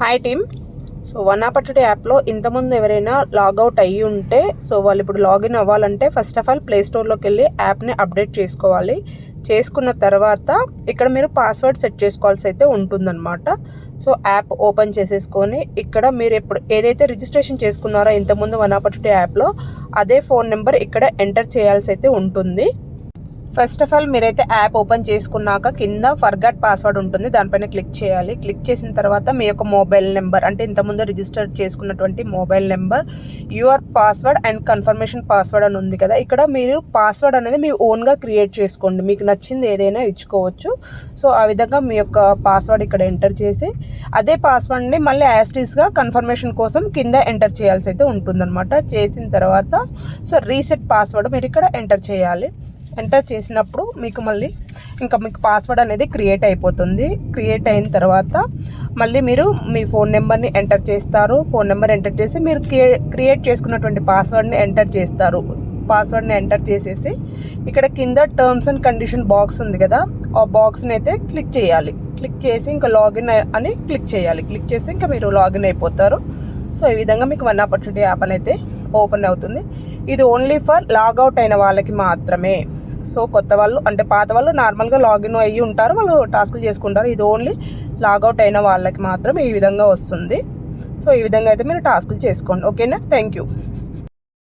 Hi team so one opportunity యాప్లో ఇంతకుముందు ఎవరైనా లాగౌట్ అయ్యి ఉంటే సో వాళ్ళు ఇప్పుడు లాగిన్ అవ్వాలంటే ఫస్ట్ ఆఫ్ ఆల్ ప్లే స్టోర్లోకి వెళ్ళి యాప్ని అప్డేట్ చేసుకోవాలి. చేసుకున్న తర్వాత ఇక్కడ మీరు పాస్వర్డ్ సెట్ చేసుకోవాల్సి అయితే ఉంటుందన్నమాట. సో యాప్ ఓపెన్ చేసేసుకొని ఇక్కడ మీరు ఎప్పుడు ఏదైతే రిజిస్ట్రేషన్ చేసుకున్నారో ఇంతకుముందు వన్ ఆపర్చునిటీ యాప్లో అదే ఫోన్ నెంబర్ ఇక్కడ ఎంటర్ చేయాల్సి అయితే ఉంటుంది. ఫస్ట్ ఆఫ్ ఆల్ మీరైతే యాప్ ఓపెన్ చేసుకున్నాక కింద ఫర్గట్ పాస్వర్డ్ ఉంటుంది. దానిపైన క్లిక్ చేయాలి. క్లిక్ చేసిన తర్వాత మీ యొక్క మొబైల్ నెంబర్ అంటే ఇంతకుముందు రిజిస్టర్ చేసుకున్నటువంటి mobile number your password and confirmation password అని ఉంది కదా. ఇక్కడ మీరు పాస్వర్డ్ అనేది మీ ఓన్గా క్రియేట్ చేసుకోండి. మీకు నచ్చింది ఏదైనా ఇచ్చుకోవచ్చు. సో ఆ విధంగా మీ యొక్క పాస్వర్డ్ ఇక్కడ ఎంటర్ చేసి అదే పాస్వర్డ్ని మళ్ళీ యాస్టీస్గా కన్ఫర్మేషన్ కోసం కింద ఎంటర్ చేయాల్సి అయితే ఉంటుందన్నమాట. చేసిన తర్వాత సో రీసెట్ పాస్వర్డ్ మీరు ఇక్కడ ఎంటర్ చేయాలి. ఎంటర్ చేసినప్పుడు మీకు మళ్ళీ ఇంకా మీకు పాస్వర్డ్ అనేది క్రియేట్ అయిపోతుంది. క్రియేట్ అయిన తర్వాత మళ్ళీ మీరు మీ ఫోన్ నెంబర్ని ఎంటర్ చేస్తారు. ఫోన్ నెంబర్ ఎంటర్ చేసి మీరు క్రియేట్ చేసుకున్నటువంటి పాస్వర్డ్ని ఎంటర్ చేస్తారు. పాస్వర్డ్ని ఎంటర్ చేసేసి ఇక్కడ కింద టర్మ్స్ అండ్ కండిషన్ బాక్స్ ఉంది కదా ఆ బాక్స్ని అయితే క్లిక్ చేయాలి. క్లిక్ చేసి ఇంకా లాగిన్ అని క్లిక్ చేయాలి. క్లిక్ చేసి ఇంకా మీరు లాగిన్ అయిపోతారు. సో ఈ విధంగా మీకు వన్ ఆపర్చునిటీ యాప్ అనేది ఓపెన్ అవుతుంది. ఇది ఓన్లీ ఫర్ లాగౌట్ అయిన వాళ్ళకి మాత్రమే. సో కొత్త వాళ్ళు అంటే పాత వాళ్ళు నార్మల్గా లాగిన్ అయ్యి ఉంటారు వాళ్ళు టాస్కులు చేసుకుంటారు. ఇది ఓన్లీ లాగౌట్ అయిన వాళ్ళకి మాత్రం ఈ విధంగా వస్తుంది. సో ఈ విధంగా అయితే మీరు టాస్కులు చేసుకోండి. ఓకేనా? Thank you.